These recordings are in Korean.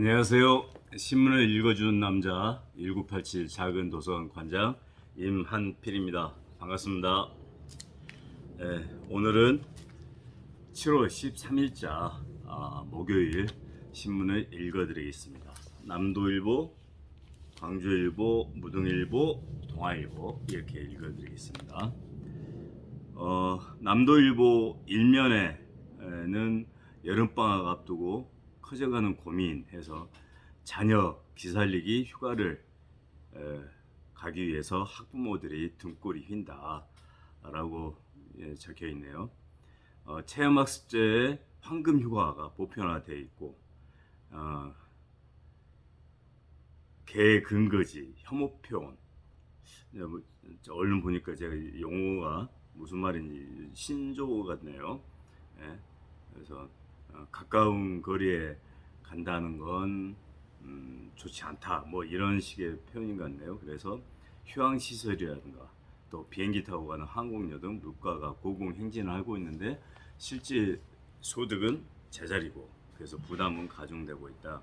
안녕하세요. 신문을 읽어주는 남자 1987 작은 도서관 관장 임한필입니다. 반갑습니다. 네, 오늘은 7월 13일자 아, 목요일 신문을 읽어드리겠습니다. 남도일보, 광주일보, 무등일보, 동아일보 이렇게 읽어드리겠습니다. 어, 남도일보 일면에는 여름방학 앞두고 커져가는 고민해서 자녀 기살리기 휴가를 에, 가기 위해서 학부모들이 등골이 휜다라고 예, 적혀 있네요. 어, 체험학습제에 황금 휴가가 보편화되어 있고 어, 개 근거지 혐오표현 예, 뭐, 저 얼른 보니까 제가 이 용어가 무슨 말인지 신조어 같네요. 예, 그래서 어, 가까운 거리에 간다는 건 음, 좋지 않다. 뭐 이런 식의 표현인 것 같네요. 그래서 휴양 시설이라든가 또 비행기 타고 가는 항공료 등 물가가 고공행진을 하고 있는데 실제 소득은 제자리고 그래서 부담은 가중되고 있다.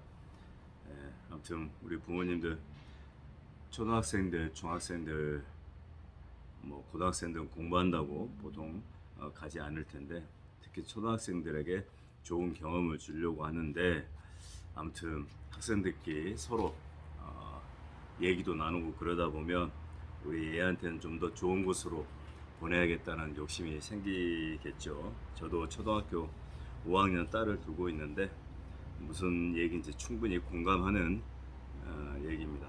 예, 아무튼 우리 부모님들 초등학생들, 중학생들, 뭐 고등학생들은 공부한다고 보통 어, 가지 않을 텐데 특히 초등학생들에게 좋은 경험을 주려고 하는데 아무튼 학생들끼리 서로 어, 얘기도 나누고 그러다 보면 우리 애한테는 좀 더 좋은 곳으로 보내야겠다는 욕심이 생기겠죠. 저도 초등학교 5학년 딸을 두고 있는데 무슨 얘기인지 충분히 공감하는 어, 얘기입니다.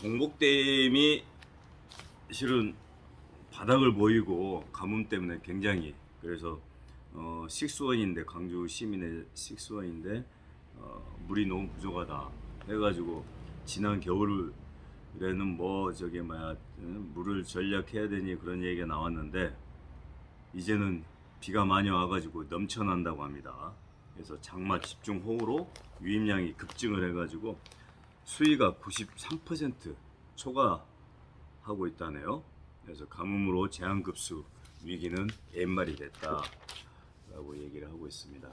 동복댐이 실은 바닥을 보이고 가뭄 때문에 굉장히 그래서 어, 식수원인데 광주 시민의 식수원인데 어, 물이 너무 부족하다 해가지고 지난 겨울에는 뭐 저기 뭐야 응? 물을 전략해야 되니 그런 얘기가 나왔는데 이제는 비가 많이 와가지고 넘쳐난다고 합니다. 그래서 장마 집중 호우로 유입량이 급증을 해가지고 수위가 93% 초과하고 있다네요. 그래서 가뭄으로 제한급수 위기는 옛말이 됐다라고 얘기를 하고 있습니다.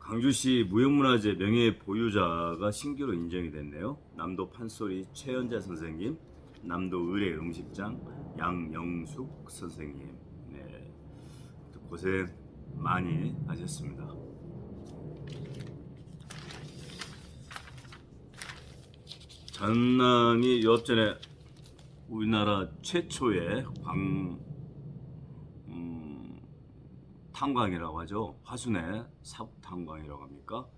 광주시 무형문화재 명예 보유자가 신규로 인정이 됐네요. 남도 판소리 최연자 선생님, 남도 의뢰 음식장 양영숙 선생님. 네, 고생 많이 하셨습니다. 전남이 옆전에 우리나라 최초의 광 음, 탄광이라고 하죠. 화순의 사북 탄광이라고 합니까?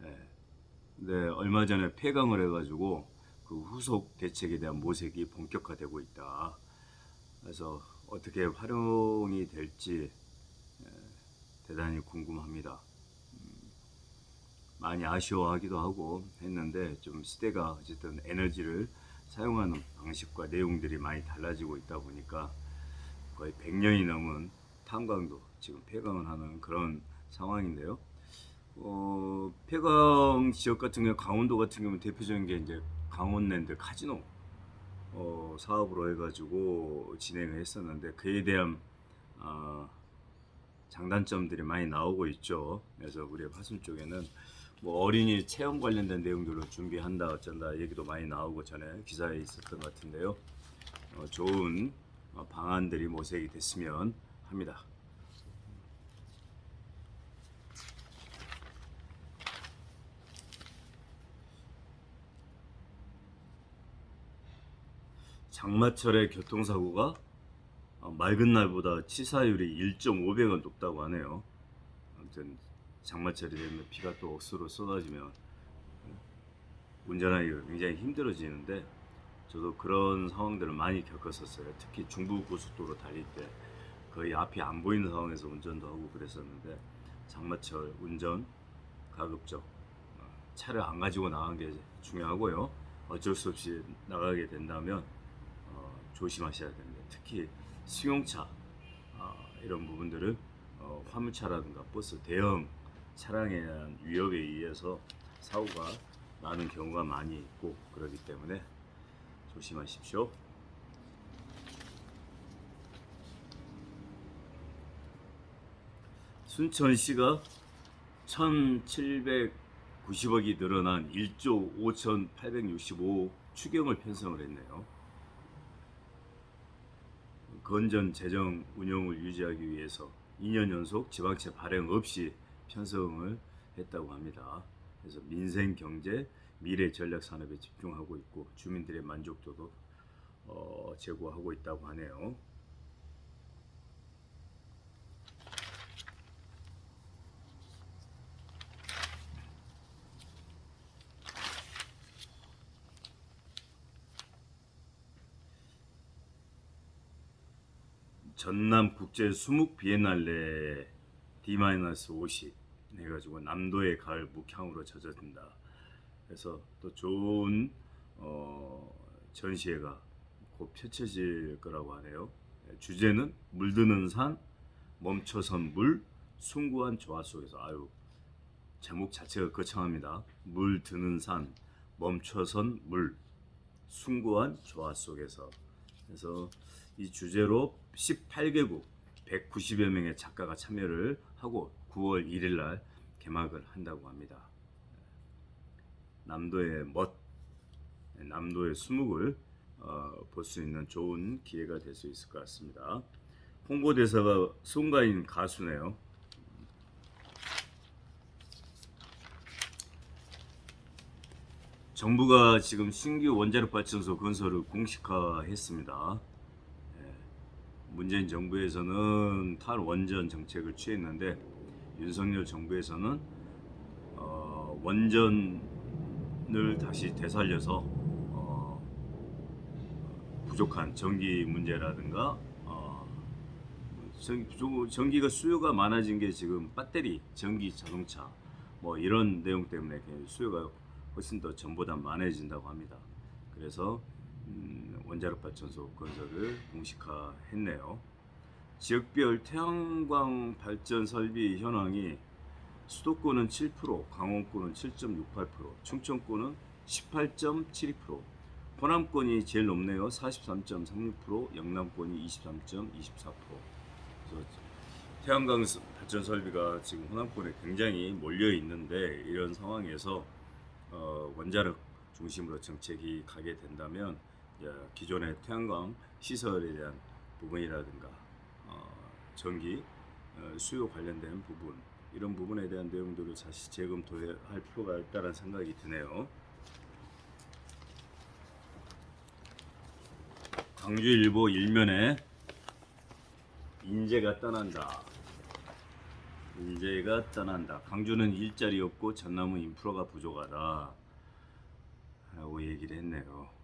네. 근데 얼마 전에 폐광을 해가지고 그 후속 대책에 대한 모색이 본격화되고 있다. 그래서 어떻게 활용이 될지 에, 대단히 궁금합니다. 많이 아쉬워하기도 하고 했는데 좀 시대가 어쨌든 에너지를 사용하는 방식과 내용들이 많이 달라지고 있다 보니까 거의 100년이 넘은 탄광도 지금 폐광을 하는 그런 상황인데요. 어, 폐광 지역 같은 경우 강원도 같은 경우 대표적인 게 이제 강원랜드 카지노 어, 사업으로 해가지고 진행을 했었는데 그에 대한 어, 장단점들이 많이 나오고 있죠. 그래서 우리 화순 쪽에는 뭐 어린이 체험 관련된 내용들을 준비한다 어쩐다 얘기도 많이 나오고 전에 기사에 있었던 것 같은데요. 어, 좋은 어, 방안들이 모색이 됐으면 합니다. 장마철에 교통사고가 어, 맑은 날보다 치사율이 1.5배가 높다고 하네요. 아무튼 장마철이 되면 비가 또 억수로 쏟아지면 운전하기가 굉장히 힘들어지는데 저도 그런 상황들을 많이 겪었었어요. 특히 중부 고속도로 달릴 때 거의 앞이 안 보이는 상황에서 운전도 하고 그랬었는데 장마철 운전 가급적 어, 차를 안 가지고 나간 게 중요하고요. 어쩔 수 없이 나가게 된다면 어, 조심하셔야 됩니다. 특히 승용차 어, 이런 부분들은 어, 화물차라든가 버스 대형 차량에 대한 위협에 의해서 사고가 나는 경우가 많이 있고 그렇기 때문에 조심하십시오. 순천시가 1,790억이 늘어난 1조 5,865 추경을 편성을 했네요. 건전 재정 운영을 유지하기 위해서 2년 연속 지방채 발행 없이 편성을 했다고 합니다. 그래서 민생 경제 미래 전략 산업에 집중하고 있고 주민들의 만족도도 어, 제고하고 있다고 하네요. 전남 국제 수묵 비엔날레 D-50 해가지고 남도의 가을 묵향으로 젖어든다. 그래서 또 좋은 어, 전시회가 곧 펼쳐질 거라고 하네요. 주제는 물드는 산, 멈춰선 물, 숭고한 조화 속에서 아유 제목 자체가 거창합니다. 물 드는 산, 멈춰선 물, 숭고한 조화 속에서 그래서 이 주제로 18개국 190여 명의 작가가 참여를 하고 9월 1일 날 개막을 한다고 합니다. 남도의 멋, 남도의 수묵을 어, 볼수 있는 좋은 기회가 될 수 있을 것 같습니다. 홍보대사가 송가인 가수네요. 정부가 지금 신규 원자력 발전소 건설을 공식화했습니다. 예, 문재인 정부에서는 탈원전 정책을 취했는데 윤석열 정부에서는 어, 원전을 다시 되살려서 어, 부족한 전기 문제라든가 어, 전기가 수요가 많아진 게 지금 배터리, 전기 자동차 뭐 이런 내용 때문에 수요가 훨씬 더 전보다 많아진다고 합니다. 그래서 음, 원자력 발전소 건설을 공식화했네요. 지역별 태양광 발전 설비 현황이 수도권은 7%, 강원권은 7.68%, 충청권은 18.72%, 호남권이 제일 높네요. 43.36%, 영남권이 23.24%. 그래서 태양광 스- 발전 설비가 지금 호남권에 굉장히 몰려 있는데 이런 상황에서 어, 원자력 중심으로 정책이 가게 된다면 기존의 태양광 시설에 대한 부분이라든가 어, 전기 어, 수요 관련된 부분 이런 부분에 대한 내용들을 다시 재검토할 필요가 있다는 생각이 드네요. 광주일보 일면에 인재가 떠난다. 인재가 떠난다. 강주는 일자리 없고 전남은 인프라가 부족하다. 라고 얘기를 했네요.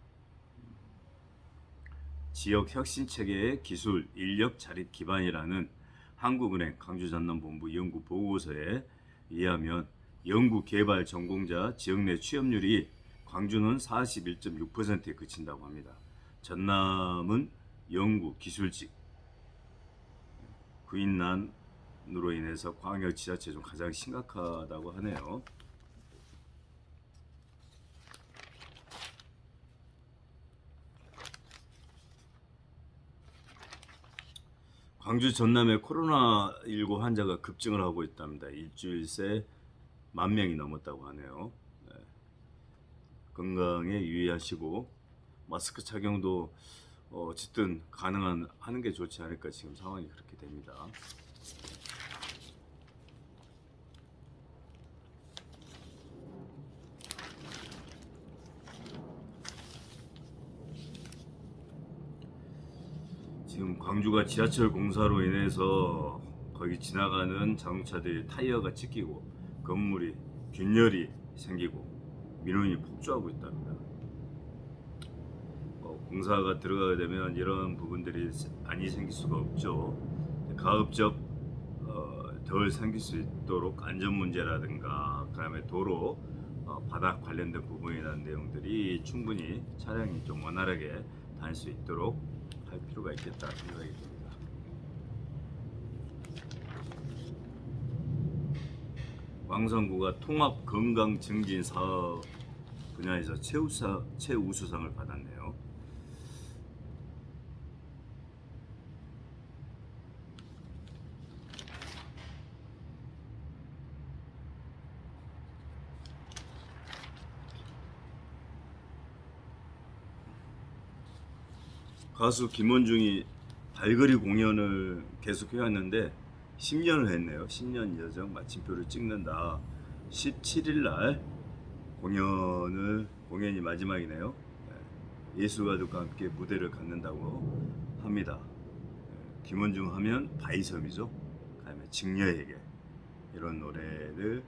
지역 혁신 체계의 기술, 인력 자립 기반이라는 한국은행 강주 전남본부 연구 보고서에 의하면 연구 개발 전공자 지역 내 취업률이 광주는 41.6%에 그친다고 합니다. 전남은 연구 기술직 구인난으로 인해서 광역 지자체 중 가장 심각하다고 하네요. 광주 전남에 코로나19 환자가 급증을 하고 있답니다. 일주일 새 만 명이 넘었다고 하네요. 네. 건강에 유의하시고 마스크 착용도 어, 어쨌든 가능한 하는 게 좋지 않을까 지금 상황이 그렇게 됩니다. 지금 광주가 지하철 공사로 인해서 거기 지나가는 자동차들이 타이어가 찢기고 건물이 균열이 생기고 민원이 폭주하고 있답니다. 어, 공사가 들어가게 되면 이런 부분들이 많이 생길 수가 없죠. 가급적 어, 덜 생길 수 있도록 안전 문제라든가 그다음에 도로 어, 바닥 관련된 부분이라는 내용들이 충분히 차량이 좀 원활하게 다닐 수 있도록 할 필요가 있겠다 생각이 듭니다. 광산구가 통합 건강 증진 사업 분야에서 최우수상을 받았네요. 가수 김원중이 발걸이 공연을 계속 해왔는데 10년을 했네요. 10년 여정 마침표를 찍는다. 17일 날 공연을 공연이 마지막이네요. 예, 예술가들과 함께 무대를 갖는다고 합니다. 예, 김원중 하면 바이섬이죠. 그다음에 직녀에게 이런 노래를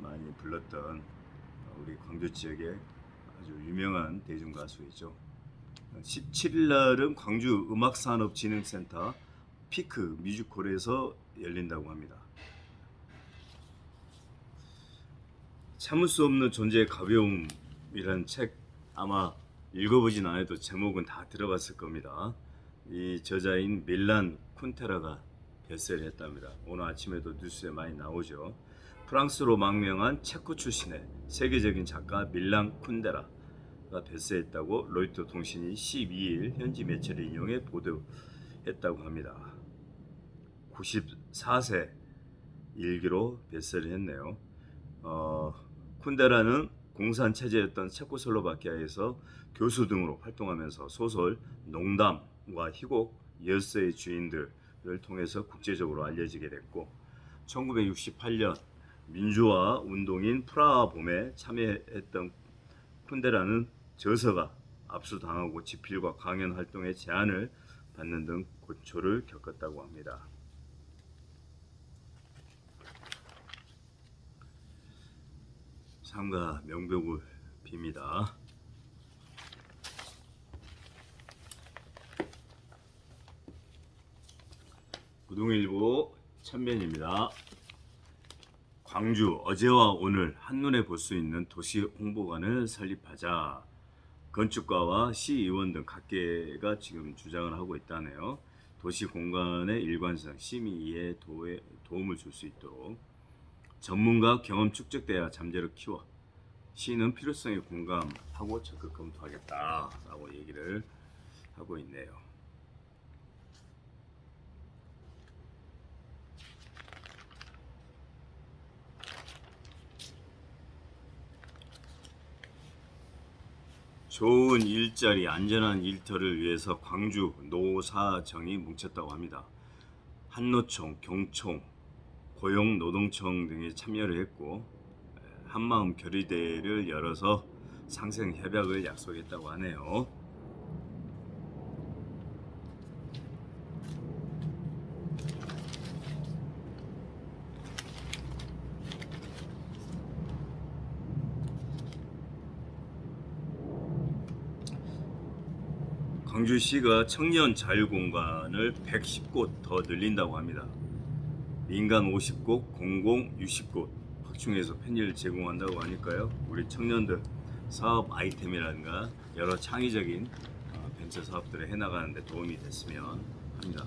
많이 불렀던 우리 광주 지역의 아주 유명한 대중 가수이죠. 17일 날은 광주 음악산업진흥센터 피크 뮤지컬에서 열린다고 합니다. 참을 수 없는 존재의 가벼움이라는 책 아마 읽어보진 않아도 제목은 다 들어봤을 겁니다. 이 저자인 밀란 쿤테라가 베스트를 했답니다. 오늘 아침에도 뉴스에 많이 나오죠. 프랑스로 망명한 체코 출신의 세계적인 작가 밀란 쿤데라 가 베스트했다고 로이터 통신이 12일 현지 매체를 인용해 보도했다고 합니다. 94세 일기로 베스트를 했네요. 어, 쿤데라는 공산 체제였던 체코슬로바키아에서 교수 등으로 활동하면서 소설, 농담과 희곡, 열쇠의 주인들을 통해서 국제적으로 알려지게 됐고 1968년 민주화 운동인 프라하 봄에 참여했던 쿤데라는 저서가 압수당하고 집필과 강연 활동에 제한을 받는 등 고초를 겪었다고 합니다. 삶과 명복을 빕니다. 구동일보 천변입니다. 광주 어제와 오늘 한눈에 볼 수 있는 도시 홍보관을 설립하자. 건축가와 시의원 등 각계가 지금 주장을 하고 있다네요. 도시 공간의 일관성, 심의에 도에, 도움을 줄 수 있도록 전문가 경험 축적돼야 잠재를 키워 시는 필요성에 공감하고 적극 검토하겠다라고 얘기를 하고 있네요. 좋은 일자리, 안전한 일터를 위해서 광주 노사정이 뭉쳤다고 합니다. 한노총, 경총, 고용노동청 등이 참여를 했고 한마음 결의대를 열어서 상생 협약을 약속했다고 하네요. 광주시가 청년 자유공간을 110곳 더 늘린다고 합니다. 민간 50곳, 공공 60곳 확충해서 편의를 제공한다고 하니까요. 우리 청년들 사업 아이템이라든가 여러 창의적인 어, 벤처 사업들을 해나가는데 도움이 됐으면 합니다.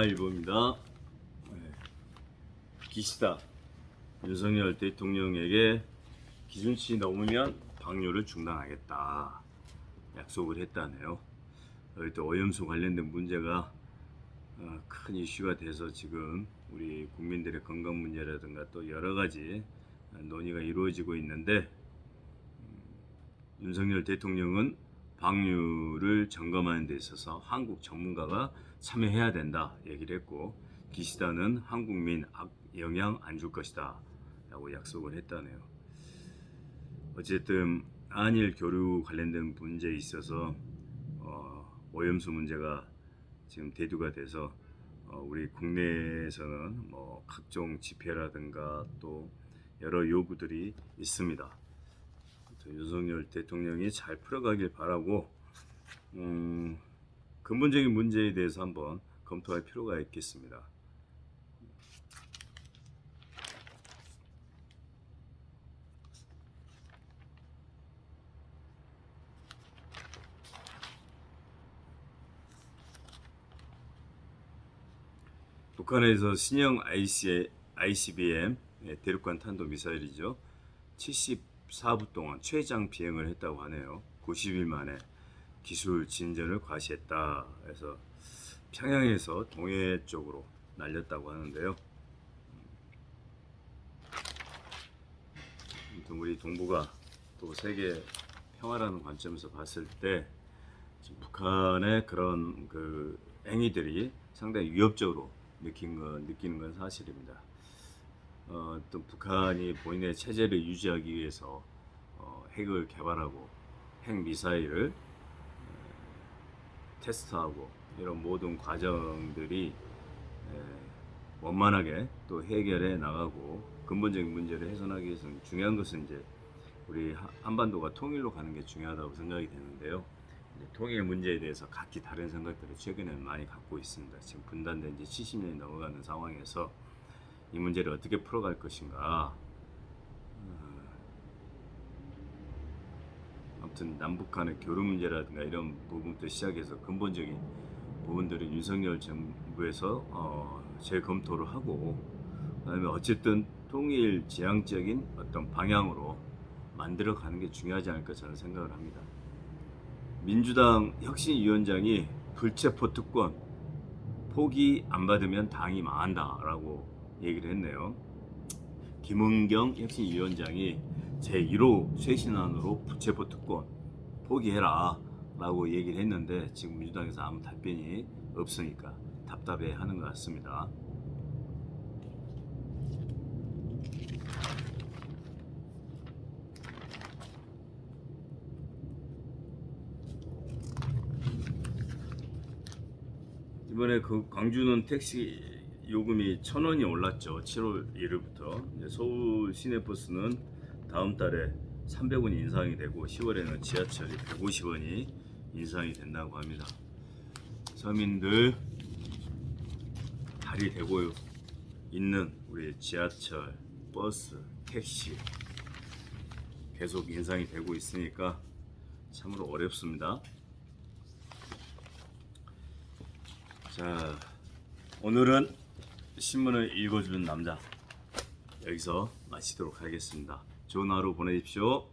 동아일보입니다. 네. 기시다 윤석열 대통령에게 기준치 넘으면 방류를 중단하겠다 약속을 했다네요. 또 오염수 관련된 문제가 어, 큰 이슈가 돼서 지금 우리 국민들의 건강 문제라든가 또 여러 가지 논의가 이루어지고 있는데 음, 윤석열 대통령은 방류를 점검하는 데 있어서 한국 전문가가 참여해야 된다 얘기를 했고 기시다는 한국민 악 영향 안 줄 것이다 라고 약속을 했다네요. 어쨌든 한일 교류 관련된 문제에 있어서 어, 오염수 문제가 지금 대두가 돼서 어, 우리 국내에서는 뭐 각종 집회라든가 또 여러 요구들이 있습니다. 윤석열 대통령이 잘 풀어가길 바라고 음, 근본적인 문제에 대해서 한번 검토할 필요가 있겠습니다. 북한에서 신형 IC, ICBM 예, 대륙간 탄도 미사일이죠. 74분 동안 최장 비행을 했다고 하네요. 90일 만에 기술 진전을 과시했다. 해서 평양에서 동해 쪽으로 날렸다고 하는데요. 아무튼 우리 동북아 또 세계 평화라는 관점에서 봤을 때 북한의 그런 그 행위들이 상당히 위협적으로 느낀 건 느끼는 건 사실입니다. 어, 또 북한이 본인의 체제를 유지하기 위해서 어, 핵을 개발하고 핵 미사일을 에, 테스트하고 이런 모든 과정들이 에, 원만하게 또 해결해 나가고 근본적인 문제를 해소하기 위해서는 중요한 것은 이제 우리 하- 한반도가 통일로 가는 게 중요하다고 생각이 되는데요. 통일 문제에 대해서 각기 다른 생각들을 최근에는 많이 갖고 있습니다. 지금 분단된 지 70년이 넘어가는 상황에서 이 문제를 어떻게 풀어갈 것인가. 어, 아무튼 남북 간의 교류 문제라든가 이런 부분부터 시작해서 근본적인 부분들은 윤석열 정부에서 어, 재검토를 하고 그다음에 어쨌든 통일 지향적인 어떤 방향으로 만들어 가는 게 중요하지 않을까 저는 생각을 합니다. 민주당 혁신위원장이 불체포 특권 포기 안 받으면 당이 망한다라고 얘기를 했네요. 김은경 혁신위원장이 제1호 쇄신안으로 불체포 특권 포기해라 라고 얘기를 했는데 지금 민주당에서 아무 답변이 없으니까 답답해 하는 것 같습니다. 이번에 그 광주는 택시 요금이 천 원이 올랐죠. 7월 1일부터 이제 서울 시내버스는 다음 달에 300원 인상이 되고 10월에는 지하철이 150원이 인상이 된다고 합니다. 서민들 발이 되고 있는 우리 지하철, 버스, 택시 계속 인상이 되고 있으니까 참으로 어렵습니다. 자, 오늘은 신문을 읽어주는 남자 여기서 마치도록 하겠습니다. 좋은 하루 보내십시오.